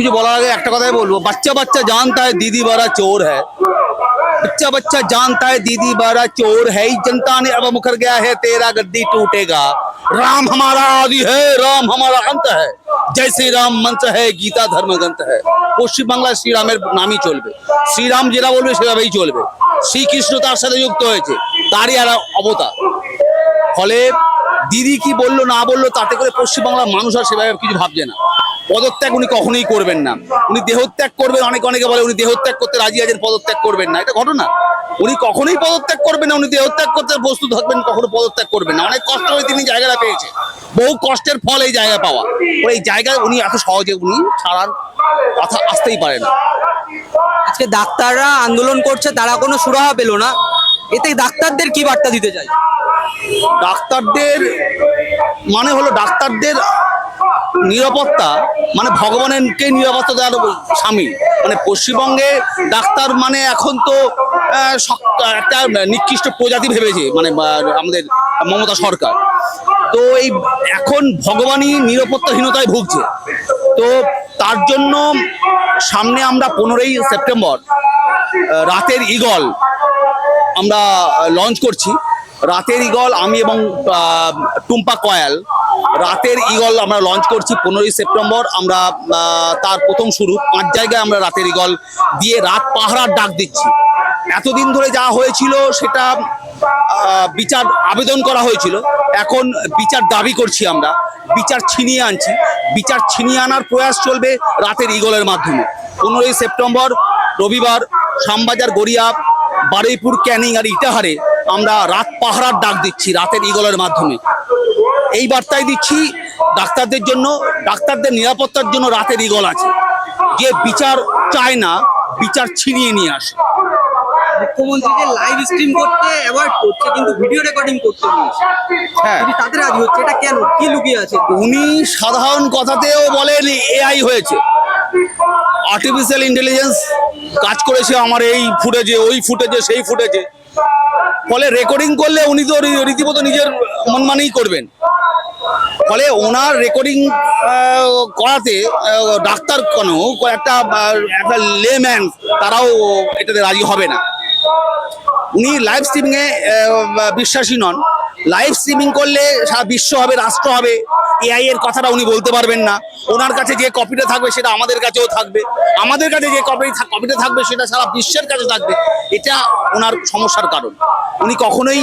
কিছু বলার আগে একটা কথাই বলবো বাচ্চা বাচ্চা জানতা है दीदी बड़ा चोर है बच्चा बच्चा जानता है दीदी बड़ा चोर है इस जनता ने अब मुखर गया है तेरा गद्दी टूटेगा राम हमारा आदि है राम हमारा अंत है जय श्री राम मंत्र है गीता धर्म ग्रंथ है পশ্চিম বাংলায় শ্রীরামের নামই চলবে শ্রীরাম যেটা বলবে সেভাবেই চলবে শ্রীকৃষ্ণ তার সাথে যুক্ত হয়েছে তারই আর অবতার ফলে দিদি কি বললো না বললো তাতে করে পশ্চিমবাংলার মানুষ আর সেভাবে কিছু ভাবছে না পদত্যাগ উনি কখনোই করবেন না। উনি দেহত্যাগ করবেন অনেক অনেকে বলে উনি দেহত্যাগ করতে রাজি আছেন পদত্যাগ করবেন না। এটা ঘটনা। উনি কখনোই পদত্যাগ করবেন না উনি দেহত্যাগ করতে প্রস্তুত থাকবেন কখনো পদত্যাগ করবেন না। অনেক কষ্ট হয়ে তিনি জায়গাটা পেয়েছেন বহু কষ্টের ফল এই জায়গা পাওয়া। এই জায়গায় উনি এত সহজে উনি ছাড়ার কথা আসতেই পারে না। আজকে ডাক্তাররা আন্দোলন করছে তারা কোনো সুরাহা পেল না। এতে ডাক্তারদের কি বার্তা দিতে চাই? ডাক্তারদের মানে হলো ডাক্তারদের নিরাপত্তা মানে ভগবানেরকে নিরাপত্তা দেওয়ার স্বামী। মানে পশ্চিমবঙ্গে ডাক্তার মানে এখন তো একটা নিকৃষ্ট প্রজাতি ভেবেছে মানে আমাদের মমতা সরকার। তো এই এখন ভগবানই নিরাপত্তাহীনতায় ভুগছে। তো তার জন্য সামনে আমরা পনেরোই সেপ্টেম্বর রাতের ইগল আমরা লঞ্চ করছি। রাতের ইগল আমি এবং টুম্পা কয়াল রাতের ইগল আমরা লঞ্চ করছি পনেরোই সেপ্টেম্বর। আমরা তার প্রথম শুরু। পাঁচ জায়গায় আমরা রাতের ইগল দিয়ে রাত পাহারার ডাক দিচ্ছি। এতদিন ধরে যা হয়েছিল সেটা বিচার, আবেদন করা হয়েছিল। এখন বিচার দাবি করছি আমরা। বিচার ছিনিয়ে আনছি। বিচার ছিনিয়ে আনার প্রয়াস চলবে রাতের ইগলের মাধ্যমে। পনেরোই সেপ্টেম্বর, রবিবার, শ্যামবাজার, গড়িয়া, বারুইপুর, ক্যানিং আর ইটাহারে আমরা রাত পাহারার ডাক দিচ্ছি রাতের ইগলের মাধ্যমে। এই বার্তায় দিচ্ছি ডাক্তারদের জন্য ডাক্তারদের নিরাপত্তার জন্য রাতের ইগল আছে। যে বিচার চায় না বিচার ছিনিয়ে নিয়ে আসে। মুখ্যমন্ত্রীকে লাইভ স্ট্রিম করতে অ্যাভয়েড করছে কিন্তু ভিডিও রেকর্ডিং করতে হ্যাঁ। তাদের রাজি হচ্ছে এটা কেন? কি লুকিয়ে আছে? উনি সাধারণ কথাতেও বলেন এআই হয়েছে। আর্টিফিশিয়াল ইন্টেলিজেন্স কাজ করেছে আমার এই ফুটেজে ওই ফুটেজে সেই ফুটেজে। ফলে রেকর্ডিং করলে উনি তো রীতিমত নিজের মনমানেই করবেন। ফলে ওনার রেকর্ডিং করাতে ডাক্তার কেন একটা একটা লেম্যান তারাও এটাতে রাজি হবে না। উনি লাইভ স্ট্রিমিংয়ে বিশ্বাসী নন। লাইভ স্ট্রিমিং করলে সারা বিশ্ব হবে, রাষ্ট্র হবে। এআই এর কথাটা উনি বলতে পারবেন না। ওনার কাছে যে কপিটা থাকবে, সেটা আমাদের কাছেও থাকবে। আমাদের কাছে যে কপি কপিটা থাকবে, সেটা সারা বিশ্বের কাছে থাকবে। এটা ওনার সমস্যার কারণ। উনি কখনোই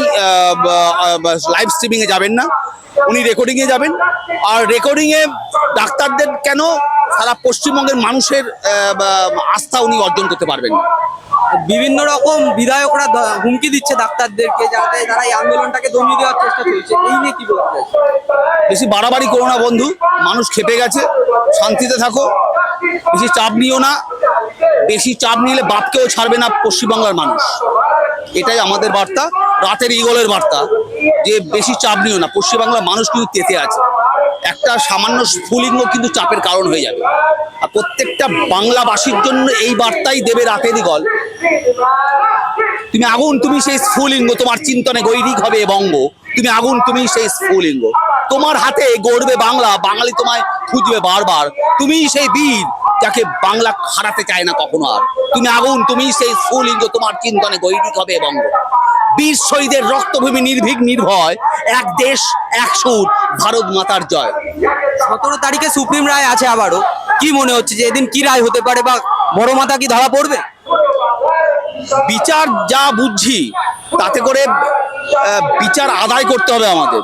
লাইভ স্ট্রিমিংয়ে যাবেন না। উনি রেকর্ডিংয়ে যাবেন। আর রেকর্ডিংয়ে ডাক্তারদের কেন? সারা পশ্চিমবঙ্গের মানুষের আস্থা উনি অর্জন করতে পারবেন না। বিভিন্ন রকম বিধায়করা হুমকি দিচ্ছে ডাক্তারদেরকে যাতে তারা এই আন্দোলনটাকে দমিয়ে দেওয়ার চেষ্টা চলছে। এই নিয়ে কি বলতে বেশি বাড়াবাড়ি করো না বন্ধু, মানুষ খেপে গেছে, শান্তিতে থাকো, বেশি চাপ নিও না, বেশি চাপ নিলে বাপকেও ছাড়বে না পশ্চিমবাংলার মানুষ। এটাই আমাদের বার্তা, রাতের ইগলের বার্তা, যে বেশি চাপ নিও না, পশ্চিমবাংলার মানুষ কিন্তু তেতে আছে। একটা সামান্য স্ফুলিঙ্গ কিন্তু চাপের কারণ হয়ে যাবে। আর প্রত্যেকটা বাংলাবাসীর জন্য এই বার্তাই দেবে রাতের ইগল তুমি আগুন, তুমি সেই স্ফুলিঙ্গ, তোমার চিন্তনে গৈরিক হবে বঙ্গ। তুমি আগুন, তুমি সেই স্ফুলিঙ্গ। তোমার হাতে গড়বে বাংলা, বাঙালি তোমায় খুঁজবে বারবার। তুমি সেই বীর যাকে বাংলা হারাতে চায় না কখনো আর। তুমি আগুন, তুমি সেই স্ফুলিঙ্গ, তোমার চিন্তনে গৈরিক হবে বঙ্গ। বীর শহীদের রক্তভূমি নির্ভীক নির্ভয় এক দেশ এক সুর ভারত মাতার জয়। সতেরো তারিখে সুপ্রিম রায় আছে আবারও। কি মনে হচ্ছে যে এদিন কি রায় হতে পারে বা বড় মাথা কি ধরা পড়বে? বিচার যা বুঝছি তাতে করে বিচার আদায় করতে হবে আমাদের।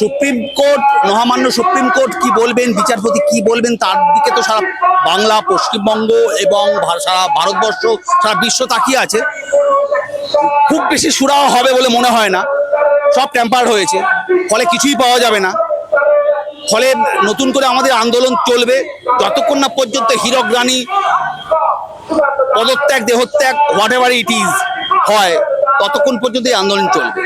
সুপ্রিম কোর্ট মহামান্য সুপ্রিম কোর্ট কি বলবেন বিচারপতি কি বলবেন তার দিকে তো সারা বাংলা পশ্চিমবঙ্গ এবং সারা ভারতবর্ষ সারা বিশ্ব তাকিয়ে আছে। খুব বেশি সুরাও হবে বলে মনে হয় না। সব ট্যাম্পার হয়েছে। ফলে কিছুই পাওয়া যাবে না। ফলে নতুন করে আমাদের আন্দোলন চলবে। যতক্ষণ না পর্যন্ত হীরক রানী পদত্যাগ, দেহত্যাগ হোয়াট এভার ইট ইজ হয়, ততক্ষণ পর্যন্ত এই আন্দোলন চলবে।